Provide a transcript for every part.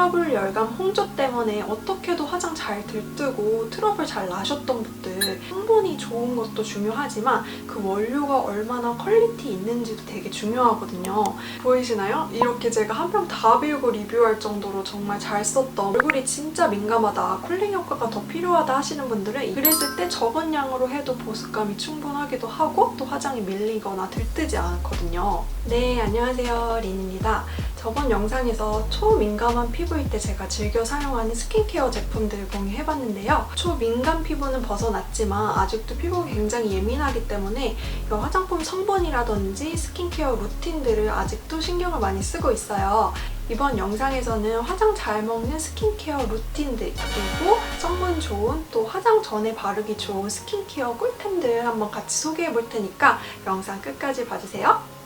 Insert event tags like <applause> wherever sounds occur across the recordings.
트러블 열감 홍조 때문에 어떻게도 화장 잘 들뜨고 트러블 잘 나셨던 분들 성분이 좋은 것도 중요하지만 그 원료가 얼마나 퀄리티 있는지도 되게 중요하거든요. 보이시나요? 이렇게 제가 한 병다 빌고 리뷰할 정도로 정말 잘 썼던 얼굴이 진짜 민감하다, 쿨링 효과가 더 필요하다 하시는 분들은 그랬을 때 적은 양으로 해도 보습감이 충분하기도 하고 또 화장이 밀리거나 들뜨지 않거든요. 네, 안녕하세요. 린입니다. 저번 영상에서 초민감한 피부일 때 제가 즐겨 사용하는 스킨케어 제품들을 공유해봤는데요. 초민감 피부는 벗어났지만 아직도 피부가 굉장히 예민하기 때문에 이 화장품 성분이라든지 스킨케어 루틴들을 아직도 신경을 많이 쓰고 있어요. 이번 영상에서는 화장 잘 먹는 스킨케어 루틴들 그리고 성분 좋은 또 화장 전에 바르기 좋은 스킨케어 꿀템들 한번 같이 소개해 볼 테니까 영상 끝까지 봐주세요.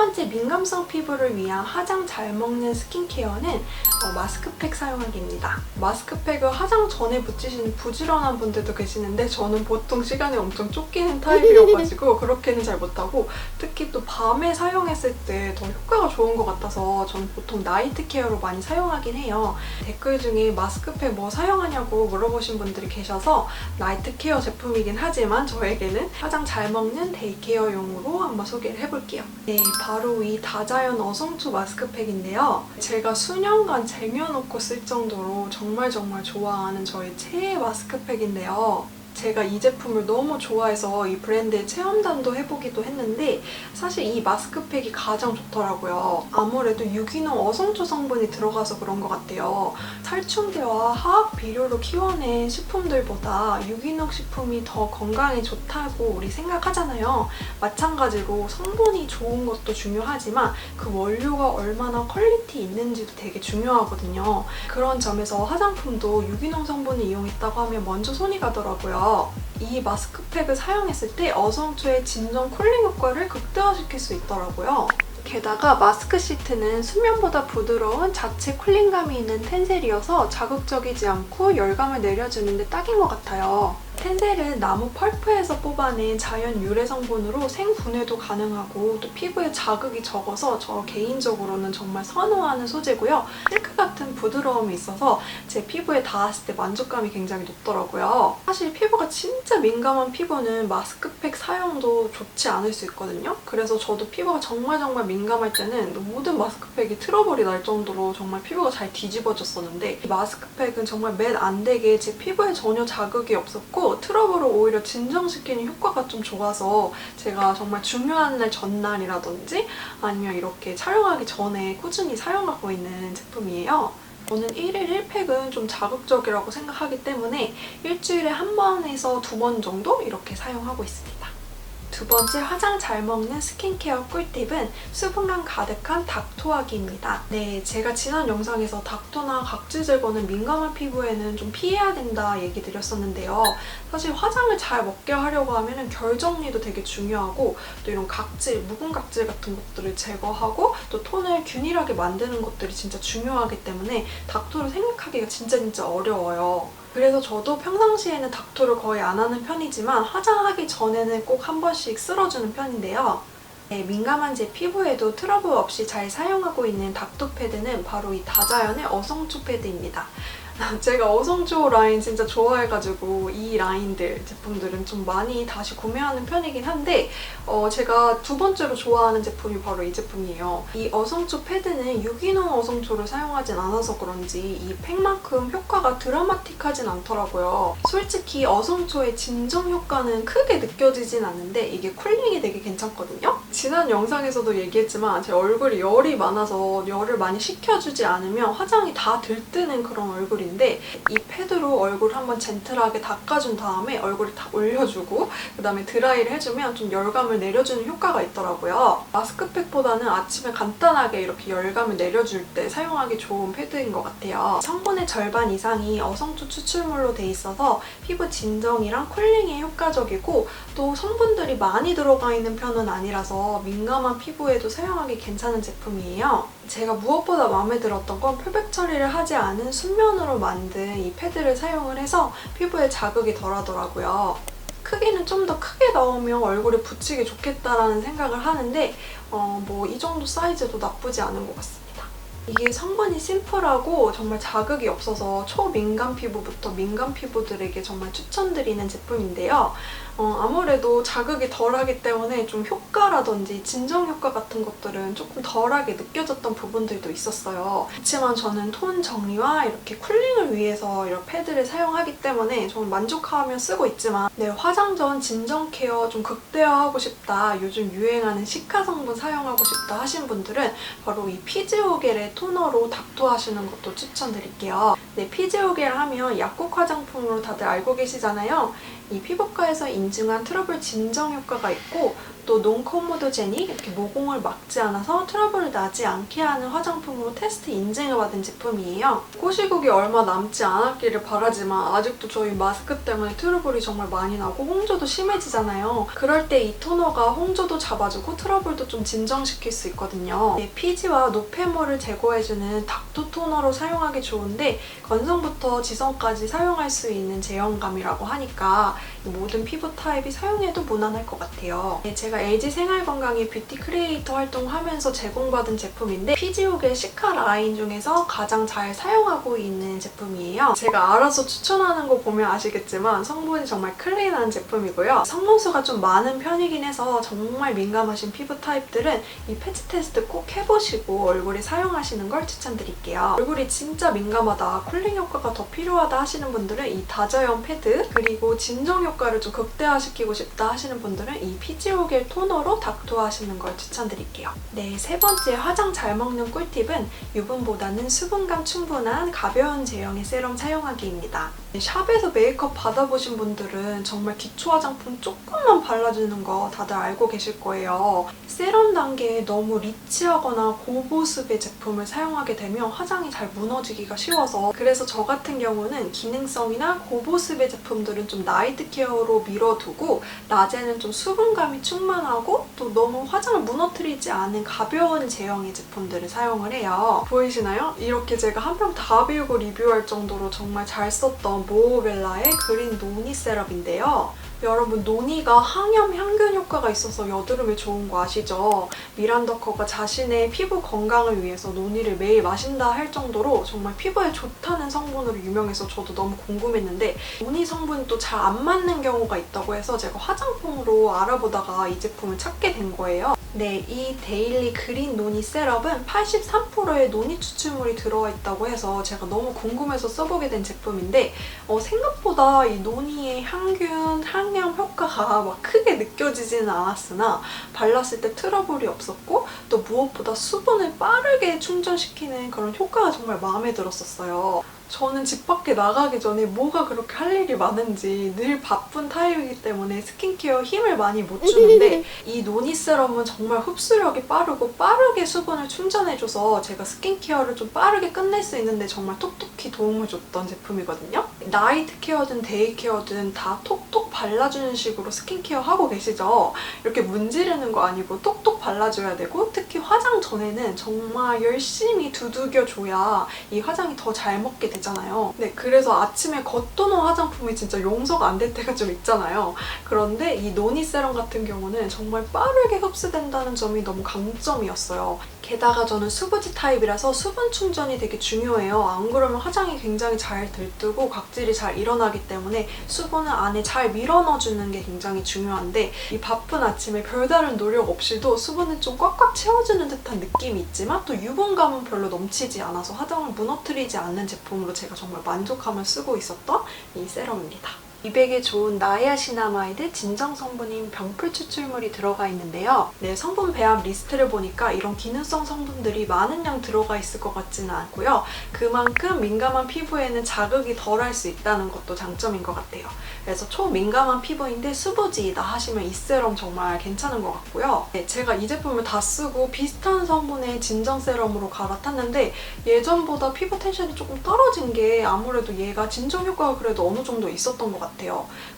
첫 번째 민감성 피부를 위한 화장 잘 먹는 스킨케어는 어, 마스크팩 사용하기입니다. 마스크팩을 화장 전에 붙이시는 부지런한 분들도 계시는데 저는 보통 시간이 엄청 쫓기는 타입이어가지고 <laughs> 그렇게는 잘 못하고 특히 또 밤에 사용했을 때 더 효과가 좋은 것 같아서 저는 보통 나이트 케어로 많이 사용하긴 해요. 댓글 중에 마스크팩 뭐 사용하냐고 물어보신 분들이 계셔서 나이트 케어 제품이긴 하지만 저에게는 화장 잘 먹는 데이 케어용으로 한번 소개를 해볼게요. 네, 바로 이 다자연 어성초 마스크팩인데요. 제가 수년간 쟁여놓고 쓸 정도로 정말 정말 좋아하는 저의 최애 마스크팩인데요. 제가 이 제품을 너무 좋아해서 이 브랜드의 체험단도 해보기도 했는데 사실 이 마스크팩이 가장 좋더라고요. 아무래도 유기농 어성초 성분이 들어가서 그런 것 같아요. 살충제와 화학 비료로 키워낸 식품들보다 유기농 식품이 더 건강에 좋다고 우리 생각하잖아요. 마찬가지로 성분이 좋은 것도 중요하지만 그 원료가 얼마나 퀄리티 있는지도 되게 중요하거든요. 그런 점에서 화장품도 유기농 성분을 이용했다고 하면 먼저 손이 가더라고요. 이 마스크팩을 사용했을 때 어성초의 진정 쿨링 효과를 극대화시킬 수 있더라고요. 게다가 마스크 시트는 수면보다 부드러운 자체 쿨링감이 있는 텐셀이어서 자극적이지 않고 열감을 내려주는데 딱인 것 같아요. 텐셀은 나무 펄프에서 뽑아낸 자연 유래 성분으로 생분해도 가능하고 또 피부에 자극이 적어서 저 개인적으로는 정말 선호하는 소재고요. 실크 같은 부드러움이 있어서 제 피부에 닿았을 때 만족감이 굉장히 높더라고요. 사실 피부가 진짜 민감한 피부는 마스크팩 사용도 좋지 않을 수 있거든요. 그래서 저도 피부가 정말 정말 민감할 때는 모든 마스크팩이 트러블이 날 정도로 정말 피부가 잘 뒤집어졌었는데 이 마스크팩은 정말 맷안 되게 제 피부에 전혀 자극이 없었고 트러블을 오히려 진정시키는 효과가 좀 좋아서 제가 정말 중요한 날 전날이라든지 아니면 이렇게 촬영하기 전에 꾸준히 사용하고 있는 제품이에요. 저는 1일 1팩은 좀 자극적이라고 생각하기 때문에 일주일에 한 번에서 두 번 정도 이렇게 사용하고 있습니다. 두 번째 화장 잘 먹는 스킨케어 꿀팁은 수분감 가득한 닥토하기입니다. 네, 제가 지난 영상에서 닥토나 각질 제 거는 민감한 피부에는 좀 피해야 된다 얘기 드렸었는데요. 사실 화장을 잘 먹게 하려고 하면 결 정리도 되게 중요하고 또 이런 각질, 묵은 각질 같은 것들을 제거하고 또 톤을 균일하게 만드는 것들이 진짜 중요하기 때문에 닥토를 생각하기가 진짜 진짜 어려워요. 그래서 저도 평상시에는 닥토를 거의 안 하는 편이지만 화장하기 전에는 꼭 한 번씩 쓸어주는 편인데요. 네, 민감한 제 피부에도 트러블 없이 잘 사용하고 있는 닥토 패드는 바로 이 다자연의 어성초 패드입니다. 제가 어성초 라인 진짜 좋아해가지고 이 라인들 제품들은 좀 많이 다시 구매하는 편이긴 한데 어, 제가 두 번째로 좋아하는 제품이 바로 이 제품이에요. 이 어성초 패드는 유기농 어성초를 사용하진 않아서 그런지 이 팩만큼 효과가 드라마틱하진 않더라고요. 솔직히 어성초의 진정 효과는 크게 느껴지진 않는데 이게 쿨링이 되게 괜찮거든요. 지난 영상에서도 얘기했지만 제 얼굴이 열이 많아서 열을 많이 식혀주지 않으면 화장이 다 들뜨는 그런 얼굴이 인데 이 패드로 얼굴 한번 젠틀하게 닦아준 다음에 얼굴을 다 올려주고 그다음에 드라이를 해주면 좀 열감을 내려주는 효과가 있더라고요. 마스크팩보다는 아침에 간단하게 이렇게 열감을 내려줄 때 사용하기 좋은 패드인 것 같아요. 성분의 절반 이상이 어성초 추출물로 돼 있어서 피부 진정이랑 쿨링에 효과적이고 또 성분들이 많이 들어가 있는 편은 아니라서 민감한 피부에도 사용하기 괜찮은 제품이에요. 제가 무엇보다 마음에 들었던 건 표백 처리를 하지 않은 순면으로 만든 이 패드를 사용을 해서 피부에 자극이 덜하더라고요. 크기는 좀 더 크게 넣으면 얼굴에 붙이기 좋겠다라는 생각을 하는데 어, 뭐 이 정도 사이즈도 나쁘지 않은 것 같습니다. 이게 성분이 심플하고 정말 자극이 없어서 초민감 피부부터 민감 피부들에게 정말 추천드리는 제품인데요. 어, 아무래도 자극이 덜하기 때문에 좀 효과라든지 진정 효과 같은 것들은 조금 덜하게 느껴졌던 부분들도 있었어요. 그렇지만 저는 톤 정리와 이렇게 쿨링을 위해서 이런 패드를 사용하기 때문에 좀 만족하며 쓰고 있지만 네, 화장 전 진정 케어 좀 극대화하고 싶다. 요즘 유행하는 시카 성분 사용하고 싶다 하신 분들은 바로 이 피지오겔의 토너로 닥토하시는 것도 추천드릴게요. 네, 피지오겔 하면 약국 화장품으로 다들 알고 계시잖아요. 이 피부과에서 인증한 트러블 진정 효과가 있고 또 논코모도제닉 이렇게 모공을 막지 않아서 트러블을 나지 않게 하는 화장품으로 테스트 인증을 받은 제품이에요. 꼬시국이 얼마 남지 않았기를 바라지만 아직도 저희 마스크 때문에 트러블이 정말 많이 나고 홍조도 심해지잖아요. 그럴 때 이 토너가 홍조도 잡아주고 트러블도 좀 진정시킬 수 있거든요. 네, 피지와 노폐물을 제거해주는 닥토 토너로 사용하기 좋은데 건성부터 지성까지 사용할 수 있는 제형감이라고 하니까 모든 피부 타입이 사용해도 무난할 것 같아요. 네, 제가 LG 생활건강의 뷰티 크리에이터 활동하면서 제공받은 제품인데 피지옥의 시카 라인 중에서 가장 잘 사용하고 있는 제품이에요. 제가 알아서 추천하는 거 보면 아시겠지만 성분이 정말 클린한 제품이고요. 성분수가 좀 많은 편이긴 해서 정말 민감하신 피부 타입들은 이 패치 테스트 꼭 해보시고 얼굴에 사용하시는 걸 추천드릴게요. 얼굴이 진짜 민감하다, 쿨링 효과가 더 필요하다 하시는 분들은 이 다저염 패드 그리고 진정 효과를 좀 극대화시키고 싶다 하시는 분들은 이 피지오겔 토너로 닥토하시는 걸 추천드릴게요. 네, 세 번째 화장 잘 먹는 꿀팁은 유분보다는 수분감 충분한 가벼운 제형의 세럼 사용하기입니다. 샵에서 메이크업 받아보신 분들은 정말 기초 화장품 조금만 발라주는 거 다들 알고 계실 거예요. 세럼 단계에 너무 리치하거나 고보습의 제품을 사용하게 되면 화장이 잘 무너지기가 쉬워서 그래서 저 같은 경우는 기능성이나 고보습의 제품들은 좀 나이트 케어로 밀어두고 낮에는 좀 수분감이 충만하고 또 너무 화장을 무너뜨리지 않은 가벼운 제형의 제품들을 사용을 해요. 보이시나요? 이렇게 제가 한 병 다 비우고 리뷰할 정도로 정말 잘 썼던 모어벨라의 그린 노니 세럼인데요. 여러분 노니가 항염 향균 효과가 있어서 여드름에 좋은 거 아시죠? 미란더커가 자신의 피부 건강을 위해서 노니를 매일 마신다 할 정도로 정말 피부에 좋다는 성분으로 유명해서 저도 너무 궁금했는데 노니 성분이 또 잘 안 맞는 경우가 있다고 해서 제가 화장품으로 알아보다가 이 제품을 찾게 된 거예요. 네, 이 데일리 그린 노니 세럼은 83%의 노니 추출물이 들어가 있다고 해서 제가 너무 궁금해서 써보게 된 제품인데 어, 생각보다 이 노니의 향균, 향염 효과가 막 크게 느껴지지는 않았으나 발랐을 때 트러블이 없었고 또 무엇보다 수분을 빠르게 충전시키는 그런 효과가 정말 마음에 들었었어요. 저는 집 밖에 나가기 전에 뭐가 그렇게 할 일이 많은지 늘 바쁜 타입이기 때문에 스킨케어 힘을 많이 못 주는데 이 노니 세럼은 정말 흡수력이 빠르고 빠르게 수분을 충전해줘서 제가 스킨케어를 좀 빠르게 끝낼 수 있는데 정말 톡톡히 도움을 줬던 제품이거든요. 나이트 케어든 데이 케어든 다 톡톡 발라주는 식으로 스킨케어 하고 계시죠? 이렇게 문지르는 거 아니고 톡톡 발라줘야 되고 특히 화장 전에는 정말 열심히 두들겨줘야 이 화장이 더 잘 먹게 되잖아요. 네, 그래서 아침에 겉도는 화장품이 진짜 용서가 안 될 때가 좀 있잖아요. 그런데 이 노니 세럼 같은 경우는 정말 빠르게 흡수된다는 점이 너무 강점이었어요. 게다가 저는 수부지 타입이라서 수분 충전이 되게 중요해요. 안 그러면 화장이 굉장히 잘 들뜨고 각질이 잘 일어나기 때문에 수분을 안에 잘 밀어 넣어주는 게 굉장히 중요한데 이 바쁜 아침에 별다른 노력 없이도 수분을 좀 꽉꽉 채워주는 듯한 느낌이 있지만 또 유분감은 별로 넘치지 않아서 화장을 무너뜨리지 않는 제품으로 제가 정말 만족하며 쓰고 있었던 이 세럼입니다. 미백에 좋은 나이아시나마이드 진정 성분인 병풀 추출물이 들어가 있는데요. 네, 성분 배합 리스트를 보니까 이런 기능성 성분들이 많은 양 들어가 있을 것 같지는 않고요. 그만큼 민감한 피부에는 자극이 덜 할 수 있다는 것도 장점인 것 같아요. 그래서 초민감한 피부인데 수부지이다 하시면 이 세럼 정말 괜찮은 것 같고요. 네, 제가 이 제품을 다 쓰고 비슷한 성분의 진정 세럼으로 갈아탔는데 예전보다 피부 텐션이 조금 떨어진 게 아무래도 얘가 진정 효과가 그래도 어느 정도 있었던 것 같아요.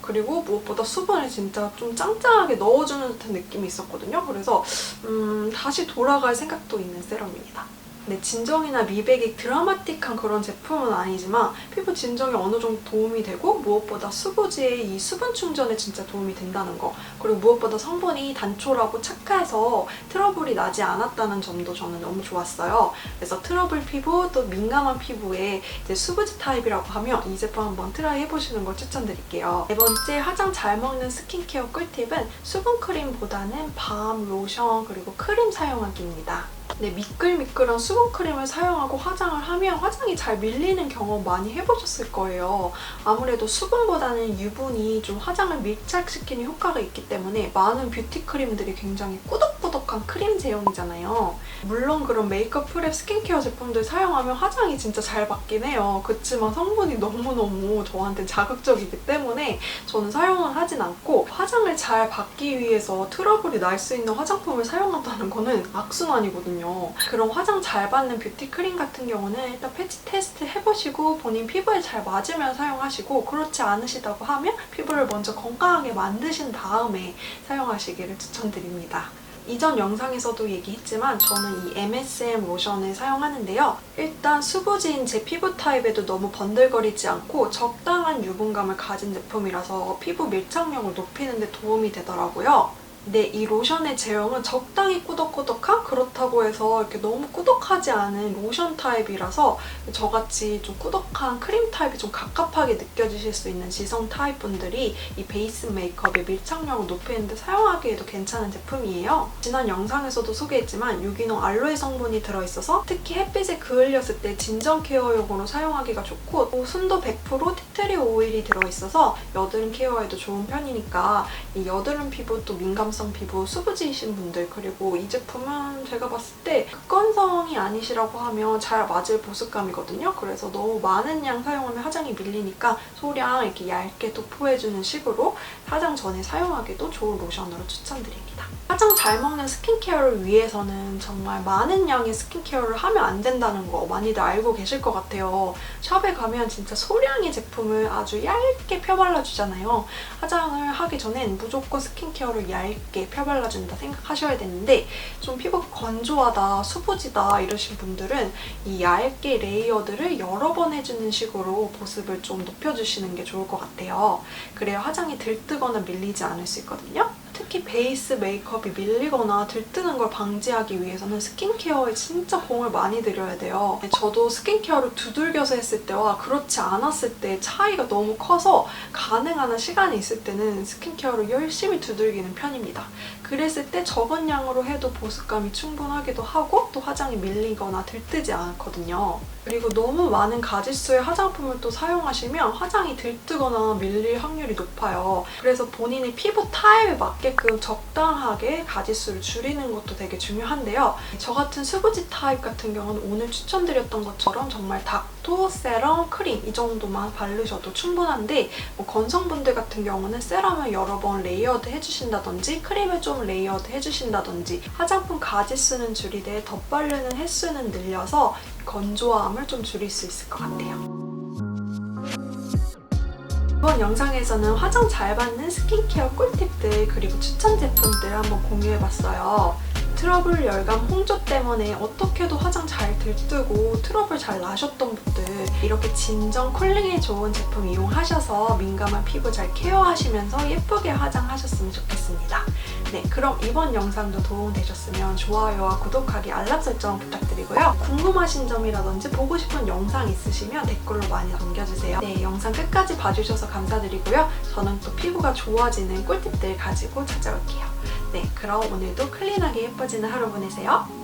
그리고 무엇보다 수분을 진짜 좀 짱짱하게 넣어주는 듯한 느낌이 있었거든요. 그래서 음, 다시 돌아갈 생각도 있는 세럼입니다. 네, 진정이나 미백이 드라마틱한 그런 제품은 아니지만 피부 진정에 어느 정도 도움이 되고 무엇보다 수부지의 이 수분 충전에 진짜 도움이 된다는 거 그리고 무엇보다 성분이 단촐하고 착해서 트러블이 나지 않았다는 점도 저는 너무 좋았어요. 그래서 트러블 피부 또 민감한 피부에 이제 수부지 타입이라고 하면 이 제품 한번 트라이 해보시는 걸 추천드릴게요. 네 번째 화장 잘 먹는 스킨케어 꿀팁은 수분 크림보다는 밤, 로션 그리고 크림 사용하기입니다. 네, 미끌미끌한 수분크림을 사용하고 화장을 하면 화장이 잘 밀리는 경험 많이 해보셨을 거예요. 아무래도 수분보다는 유분이 좀 화장을 밀착시키는 효과가 있기 때문에 많은 뷰티크림들이 굉장히 꾸덕 꾸덕한 크림 제형이잖아요. 물론 그런 메이크업 프랩 스킨케어 제품들 사용하면 화장이 진짜 잘 받긴 해요. 그렇지만 성분이 너무너무 저한테 자극적이기 때문에 저는 사용을 하진 않고 화장을 잘 받기 위해서 트러블이 날 수 있는 화장품을 사용한다는 거는 악순환이거든요. 그런 화장 잘 받는 뷰티 크림 같은 경우는 일단 패치 테스트 해보시고 본인 피부에 잘 맞으면 사용하시고 그렇지 않으시다고 하면 피부를 먼저 건강하게 만드신 다음에 사용하시기를 추천드립니다. 이전 영상에서도 얘기했지만 저는 이 MSM 로션을 사용하는데요. 일단 수부지인 제 피부 타입에도 너무 번들거리지 않고 적당한 유분감을 가진 제품이라서 피부 밀착력을 높이는 데 도움이 되더라고요. 근데 이 로션의 제형은 적당히 꾸덕꾸덕한 그렇다고 해서 이렇게 너무 꾸덕하지 않은 로션 타입이라서 저같이 좀 꾸덕한 크림 타입이 좀 갑갑하게 느껴지실 수 있는 지성 타입 분들이 이 베이스 메이크업의 밀착력을 높이는데 사용하기에도 괜찮은 제품이에요. 지난 영상에서도 소개했지만 유기농 알로에 성분이 들어있어서 특히 햇빛에 그을렸을 때 진정 케어용으로 사용하기가 좋고 또 순도 100% 티트리 오일이 들어있어서 여드름 케어에도 좋은 편이니까 이 여드름 피부 또 민감 민감성 피부 수부지이신 분들 그리고 이 제품은 제가 봤을 때 극건성이 아니시라고 하면 잘 맞을 보습감이거든요. 그래서 너무 많은 양 사용하면 화장이 밀리니까 소량 이렇게 얇게 도포해주는 식으로 화장 전에 사용하기도 좋은 로션으로 추천드립니다. 화장 잘 먹는 스킨케어를 위해서는 정말 많은 양의 스킨케어를 하면 안 된다는 거 많이들 알고 계실 것 같아요. 샵에 가면 진짜 소량의 제품을 아주 얇게 펴발라주잖아요. 화장을 하기 전엔 무조건 스킨케어를 얇게 펴발라준다 생각하셔야 되는데 좀 피부가 건조하다, 수부지다 이러신 분들은 이 얇게 레이어드를 여러 번 해주는 식으로 보습을 좀 높여주시는 게 좋을 것 같아요. 그래야 화장이 들뜨거나 밀리지 않을 수 있거든요. 특히 베이스 메이크업이 밀리거나 들뜨는 걸 방지하기 위해서는 스킨케어에 진짜 공을 많이 들여야 돼요. 저도 스킨케어를 두들겨서 했을 때와 그렇지 않았을 때 차이가 너무 커서 가능한 한 시간이 있을 때는 스킨케어를 열심히 두들기는 편입니다. 的。 그랬을 때 적은 양으로 해도 보습감이 충분하기도 하고 또 화장이 밀리거나 들뜨지 않거든요. 그리고 너무 많은 가지수의 화장품을 또 사용하시면 화장이 들뜨거나 밀릴 확률이 높아요. 그래서 본인의 피부 타입에 맞게끔 적당하게 가지수를 줄이는 것도 되게 중요한데요. 저 같은 수부지 타입 같은 경우는 오늘 추천드렸던 것처럼 정말 닥토, 세럼, 크림 이 정도만 바르셔도 충분한데 뭐 건성분들 같은 경우는 세럼을 여러 번 레이어드 해주신다든지 크림을 좀 레이어드 해주신다든지 화장품 가지수는 줄이되 덧바르는 횟수는 늘려서 건조함을 좀 줄일 수 있을 것 같아요. 이번 영상에서는 화장 잘 받는 스킨케어 꿀팁들 그리고 추천 제품들 한번 공유해봤어요. 트러블, 열감, 홍조 때문에 어떻게도 화장 잘 들뜨고 트러블 잘 나셨던 분들 이렇게 진정 쿨링에 좋은 제품 이용하셔서 민감한 피부 잘 케어하시면서 예쁘게 화장하셨으면 좋겠습니다. 네, 그럼 이번 영상도 도움되셨으면 좋아요와 구독하기, 알람 설정 부탁드리고요. 궁금하신 점이라든지 보고 싶은 영상 있으시면 댓글로 많이 남겨주세요. 네, 영상 끝까지 봐주셔서 감사드리고요. 저는 또 피부가 좋아지는 꿀팁들 가지고 찾아올게요. 네, 그럼 오늘도 클린하게 예뻐지는 하루 보내세요.